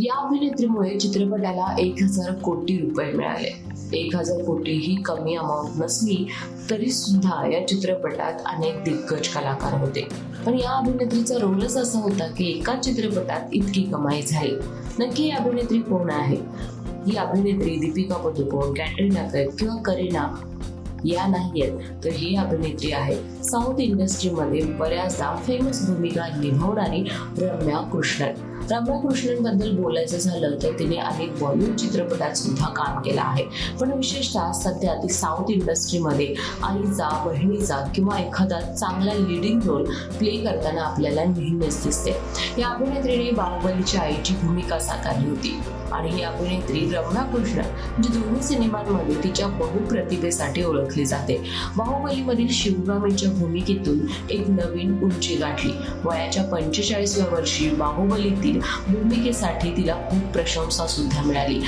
या अभिनेत्रीमुळे चित्रपटाला एक हजार कोटी रुपये मिळाले. एक हजार कोटी ही कमी अमाऊंट नसली तरी सुद्धा या चित्रपटात अनेक दिग्गज कलाकार होते. पण या अभिनेत्रीचा रोलच असा होता की एकाच चित्रपटात इतकी कमाई झाली. नक्की ही अभिनेत्री कोण आहे? ही अभिनेत्री दीपिका पदुकोण कॅटरीना कैफ किंवा करीना या नाही आहेत तर ही अभिनेत्री आहे. साऊथ इंडस्ट्रीमध्ये बऱ्याचदा फेमस भूमिका निभावणारी रम्या कृष्णन. रम्या कृष्णनबद्दल बोलायचं झालं तर तिने अनेक बॉलिवूड चित्रपटात सुद्धा काम केलं आहे. पण विशेषतः सध्या ती साऊथ इंडस्ट्रीमध्ये आईचा बहिणीचा किंवा एखादा चांगला लिडिंग रोल प्ले करताना आपल्याला नेहमीच दिसते. या अभिनेत्रीने बाहुबलीच्या आईची भूमिका साकारली होती. आणि ही अभिनेत्री रमणा कृष्णन जी दोन्ही सिनेमांमध्ये तिच्या बहुप्रतिभेसाठी ओळखली जाते. बाहुबलीमधील शिवगामीच्या भूमिकेतून एक नवीन उंची गाठली. वयाच्या पंचेचाळीसव्या वर्षी बाहुबलीतील भूमिकेसाठी तिला खूप प्रशंसा सुद्धा मिळाली.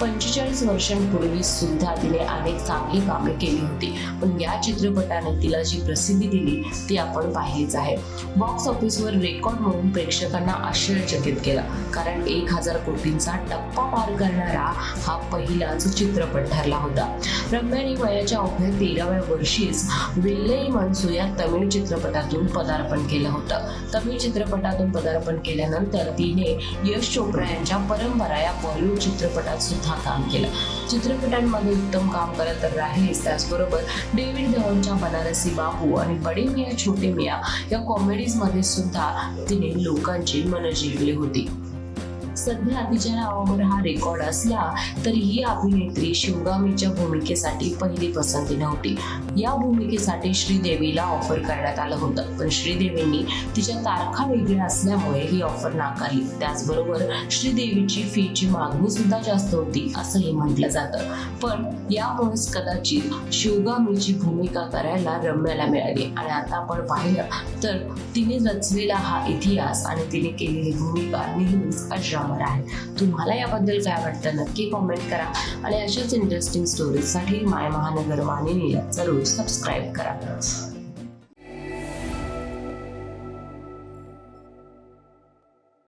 पंचेचाळीस वर्षांपूर्वी सुद्धा तिने अनेक चांगली कामे केली होती. पण या चित्रपटाने तिला जी प्रसिद्धी दिली ती आपण पाहिलीच आहे. बॉक्स ऑफिसवर रेकॉर्ड म्हणून प्रेक्षकांना आश्चर्यचकित केला. कारण एक हजार कोटींचा टप्पा पार करणारा हा पहिलाच चित्रपट ठरला होता. रम्याने वयाच्या अवघ्या तेराव्या वर्षीच वेल्लई मनसू या तमिळ चित्रपटातून पदार्पण केलं होतं. तमिळ चित्रपटातून पदार्पण केल्यानंतर तिने यश चोप्रा यांच्या परंपरा या बॉलिवूड चित्रपटात सुद्धा काम केलं. चित्रपटांमध्ये उत्तम काम करत तर त्याचबरोबर डेव्हिड धवनच्या बनारसी बाबू आणि बडे मिया छोटे मिया या कॉमेडीजमध्ये सुद्धा तिने लोकांची मन जिंकली होती. सध्या तिच्या नावावर हा रेकॉर्ड असला तरीही अभिनेत्री शिवगामीच्या भूमिकेसाठी पहिली पसंती नव्हती. या भूमिकेसाठी श्रीदेवीला ऑफर करण्यात आलं होतं. पण श्रीदेवींनी तिच्या तारखा वेगळ्या असल्यामुळे ही ऑफर नाकारली. त्याचबरोबर श्रीदेवीची फीची मागणी सुद्धा जास्त होती असंही म्हटलं जातं. पण यामुळेच कदाचित शिवगामीची भूमिका करायला रम्याला मिळाली. आणि आता आपण पाहिलं तर तिने रचलेला हा इतिहास आणि तिने केलेली भूमिका नेहमीच कामावर आहे. तुम्हाला याबद्दल काय वाटतं? नक्की कॉमेंट करा. आणि अशाच इंटरेस्टिंग स्टोरीजसाठी माय महानगर वाहिनीला जरूर सबस्क्राईब करा.